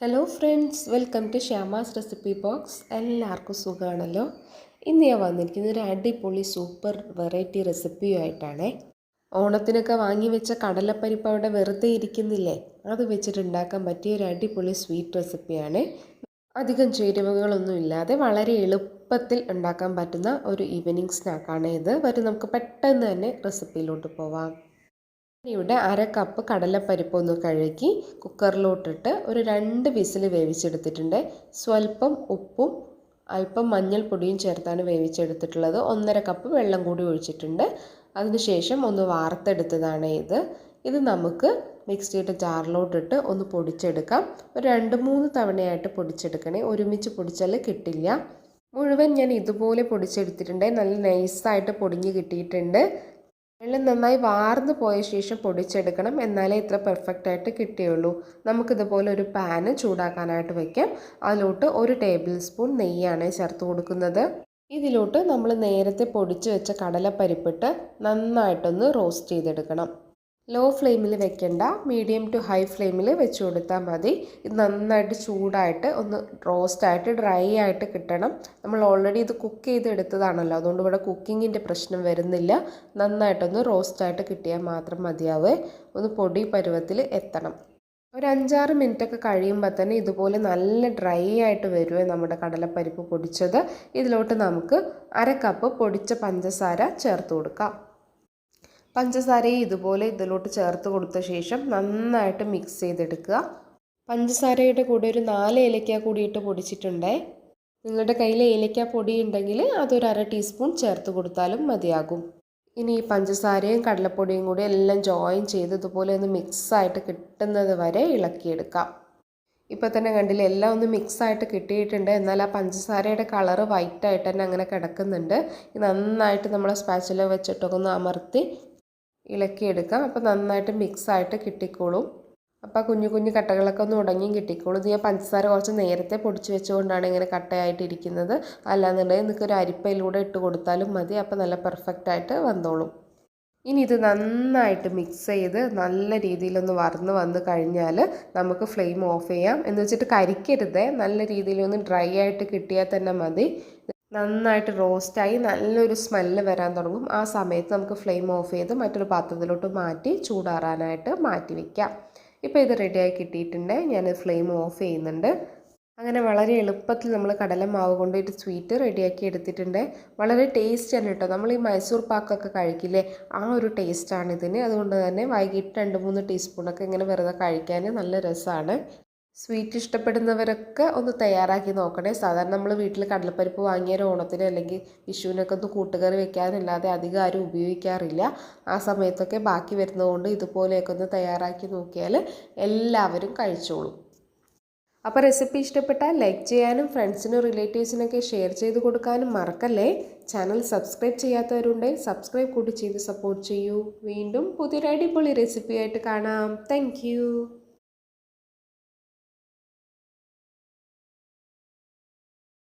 Hello friends welcome to Shyama's recipe box എല്ലാവർക്കും സുഖമാണല്ലോ? ഇന്ന് ഞാൻ വന്നിരിക്കുന്നത് ഒരു അടിപൊളി സൂപ്പർ വെറൈറ്റി റെസിപ്പിയുമായിട്ടാണേ ഓണത്തിനൊക്കെ വാങ്ങി വെച്ച കടലപ്പരിപ്പ് അവിടെ വെറുതെ ഇരിക്കുന്നില്ലേ? അത് വെച്ചിട്ട് ഉണ്ടാക്കാൻ പറ്റിയ ഒരു അടിപൊളി സ്വീറ്റ് റെസിപ്പിയാണ് അധികം ചേരുവകളൊന്നും ഇല്ലാതെ വളരെ എളുപ്പത്തിൽ ഉണ്ടാക്കാൻ പറ്റുന്ന ഒരു ഈവനിങ് സ്നാക്കാണ് ഇത്. വരും നമുക്ക് പെട്ടെന്ന് തന്നെ റെസിപ്പിയിലോട്ട് പോവാം. ഇവിടെ അര കപ്പ് കടലപ്പരിപ്പ് ഒന്ന് കഴുകി കുക്കറിലോട്ടിട്ട് ഒരു രണ്ട് വിസിൽ വേവിച്ചെടുത്തിട്ടുണ്ട്. സ്വല്പം ഉപ്പും അല്പം മഞ്ഞൾപ്പൊടിയും ചേർത്താണ് വേവിച്ചെടുത്തിട്ടുള്ളത്. ഒന്നര കപ്പ് വെള്ളം കൂടി ഒഴിച്ചിട്ടുണ്ട്. അതിനുശേഷം ഒന്ന് വാർത്തെടുത്തതാണ് ഇത്. ഇത് നമുക്ക് മിക്സിയുടെ ജാറിലോട്ടിട്ട് ഒന്ന് പൊടിച്ചെടുക്കാം. ഒരു രണ്ട് മൂന്ന് തവണയായിട്ട് പൊടിച്ചെടുക്കണേ. ഒരുമിച്ച് പൊടിച്ചാൽ കിട്ടില്ല. മുഴുവൻ ഞാൻ ഇതുപോലെ പൊടിച്ചെടുത്തിട്ടുണ്ട്. നല്ല നൈസായിട്ട് പൊടിഞ്ഞ് കിട്ടിയിട്ടുണ്ട്. വെള്ളം നന്നായി വാർന്നു പോയ ശേഷം പൊടിച്ചെടുക്കണം. എന്നാലേ ഇത്ര പെർഫെക്റ്റ് ആയിട്ട് കിട്ടിയുള്ളൂ. നമുക്കിതുപോലെ ഒരു പാന് ചൂടാക്കാനായിട്ട് വയ്ക്കാം അതിലോട്ട് ഒരു ടേബിൾ സ്പൂൺ നെയ്യാണ് ചേർത്ത് കൊടുക്കുന്നത്. ഇതിലോട്ട് നമ്മൾ നേരത്തെ പൊടിച്ച് വെച്ച കടലപ്പരിപ്പിട്ട് നന്നായിട്ടൊന്ന് റോസ്റ്റ് ചെയ്തെടുക്കണം. ലോ ഫ്ലെയിമിൽ വെക്കണ്ട മീഡിയം ടു ഹൈ ഫ്ലെയിമിൽ വെച്ച് കൊടുത്താൽ മതി. ഇത് നന്നായിട്ട് ചൂടായിട്ട് ഒന്ന് റോസ്റ്റായിട്ട് ഡ്രൈ ആയിട്ട് കിട്ടണം. നമ്മൾ ഓൾറെഡി ഇത് കുക്ക് ചെയ്തെടുത്തതാണല്ലോ. അതുകൊണ്ട് ഇവിടെ കുക്കിങ്ങിന്റെ പ്രശ്നം വരുന്നില്ല. നന്നായിട്ടൊന്ന് റോസ്റ്റായിട്ട് കിട്ടിയാൽ മാത്രം മതിയാവേ. ഒന്ന് പൊടി പരുവത്തിൽ എത്തണം. ഒരു അഞ്ചാറ് മിനിറ്റൊക്കെ കഴിയുമ്പോൾ തന്നെ ഇതുപോലെ നല്ല ഡ്രൈ ആയിട്ട് വരുമേ നമ്മുടെ കടലപ്പരിപ്പ് പൊടിച്ചത്. ഇതിലോട്ട് നമുക്ക് അര കപ്പ് പൊടിച്ച പഞ്ചസാര ചേർത്ത് കൊടുക്കാം. പഞ്ചസാരയും ഇതുപോലെ ഇതിലോട്ട് ചേർത്ത് കൊടുത്ത ശേഷം നന്നായിട്ട് മിക്സ് ചെയ്തെടുക്കുക. പഞ്ചസാരയുടെ കൂടെ ഒരു നാല് ഏലക്ക കൂടിയിട്ട് പൊടിച്ചിട്ടുണ്ടേ. നിങ്ങളുടെ കയ്യിൽ ഏലക്ക പൊടി ഉണ്ടെങ്കിൽ അതൊരു അര ടീസ്പൂൺ ചേർത്ത് കൊടുത്താലും മതിയാകും. ഇനി ഈ പഞ്ചസാരയും കടലപ്പൊടിയും കൂടി എല്ലാം ജോയിൻ ചെയ്ത് ഇതുപോലെ ഒന്ന് മിക്സായിട്ട് കിട്ടുന്നത് വരെ ഇളക്കിയെടുക്കാം. ഇപ്പോൾ തന്നെ കണ്ടില്ല എല്ലാം ഒന്ന് മിക്സായിട്ട് കിട്ടിയിട്ടുണ്ട്. എന്നാൽ ആ പഞ്ചസാരയുടെ കളറ് വൈറ്റായിട്ട് തന്നെ അങ്ങനെ കിടക്കുന്നുണ്ട്. നന്നായിട്ട് നമ്മളെ സ്പാച്ചില വെച്ചിട്ടൊക്കെ ഒന്ന് അമർത്തി ഇളക്കിയെടുക്കാം. അപ്പോൾ നന്നായിട്ട് മിക്സായിട്ട് കിട്ടിക്കോളും. അപ്പോൾ കുഞ്ഞു കുഞ്ഞു കട്ടകളൊക്കെ ഒന്ന് ഉടങ്ങിയും കിട്ടിക്കോളും. ഇത് ഞാൻ പഞ്ചസാര കുറച്ച് നേരത്തെ പൊടിച്ച് വെച്ചുകൊണ്ടാണ് ഇങ്ങനെ കട്ടയായിട്ടിരിക്കുന്നത് അല്ലാന്നുണ്ടെങ്കിൽ നിങ്ങൾക്ക് ഒരു അരിപ്പയിലൂടെ ഇട്ട് കൊടുത്താലും മതി. അപ്പോൾ നല്ല പെർഫെക്റ്റ് ആയിട്ട് വന്നോളും. ഇനി ഇത് നന്നായിട്ട് മിക്സ് ചെയ്ത് നല്ല രീതിയിലൊന്ന് വറന്ന് വന്ന് കഴിഞ്ഞാൽ നമുക്ക് ഫ്ലെയിം ഓഫ് ചെയ്യാം. എന്ന് വെച്ചിട്ട് കരിക്കരുത്. നല്ല രീതിയിലൊന്ന് ഡ്രൈ ആയിട്ട് കിട്ടിയാൽ തന്നെ മതി. നന്നായിട്ട് റോസ്റ്റായി നല്ലൊരു സ്മെല്ല് വരാൻ തുടങ്ങും. ആ സമയത്ത് നമുക്ക് ഫ്ലെയിം ഓഫ് ചെയ്ത് മറ്റൊരു പാത്രത്തിലോട്ട് മാറ്റി ചൂടാറാനായിട്ട് മാറ്റി വയ്ക്കാം ഇപ്പോൾ ഇത് റെഡിയായി കിട്ടിയിട്ടുണ്ട്. ഞാൻ ഫ്ലെയിം ഓഫ് ചെയ്യുന്നുണ്ട്. അങ്ങനെ വളരെ എളുപ്പത്തിൽ നമ്മൾ കടലമാവ് കൊണ്ട് ഒരു സ്വീറ്റ് റെഡിയാക്കി എടുത്തിട്ടുണ്ട്. വളരെ ടേസ്റ്റ് ആണ് കേട്ടോ. നമ്മൾ ഈ മൈസൂർ പാക്കൊക്കെ കഴിക്കില്ലേ? ആ ഒരു ടേസ്റ്റാണ് ഇതിന്. അതുകൊണ്ട് തന്നെ വൈകിട്ട് രണ്ട് മൂന്ന് ടീസ്പൂണൊക്കെ ഇങ്ങനെ വെറുതെ കഴിക്കാൻ നല്ല രസമാണ്. സ്വീറ്റ് ഇഷ്ടപ്പെടുന്നവരൊക്കെ ഒന്ന് തയ്യാറാക്കി നോക്കണേ. സാധാരണ നമ്മൾ വീട്ടിൽ കടലപ്പരിപ്പ് വാങ്ങിയ ഓണത്തിന് അല്ലെങ്കിൽ വിഷുവിനൊക്കെ ഒന്ന് കൂട്ടുകറി വെക്കാനല്ലാതെ അധികം ആരും ഉപയോഗിക്കാറില്ല. ആ സമയത്തൊക്കെ ബാക്കി വരുന്നതുകൊണ്ട് ഇതുപോലെയൊക്കെ ഒന്ന് തയ്യാറാക്കി നോക്കിയാൽ എല്ലാവരും കഴിച്ചോളും. അപ്പോൾ റെസിപ്പി ഇഷ്ടപ്പെട്ടാൽ ലൈക്ക് ചെയ്യാനും ഫ്രണ്ട്സിനും റിലേറ്റീവ്സിനൊക്കെ ഷെയർ ചെയ്ത് കൊടുക്കാനും മറക്കല്ലേ? ചാനൽ സബ്സ്ക്രൈബ് ചെയ്യാത്തവരുണ്ടെങ്കിൽ സബ്സ്ക്രൈബ് കൂടി ചെയ്ത് സപ്പോർട്ട് ചെയ്യൂ. വീണ്ടും പുതിയൊരു അടിപൊളി റെസിപ്പിയായിട്ട് കാണാം. താങ്ക്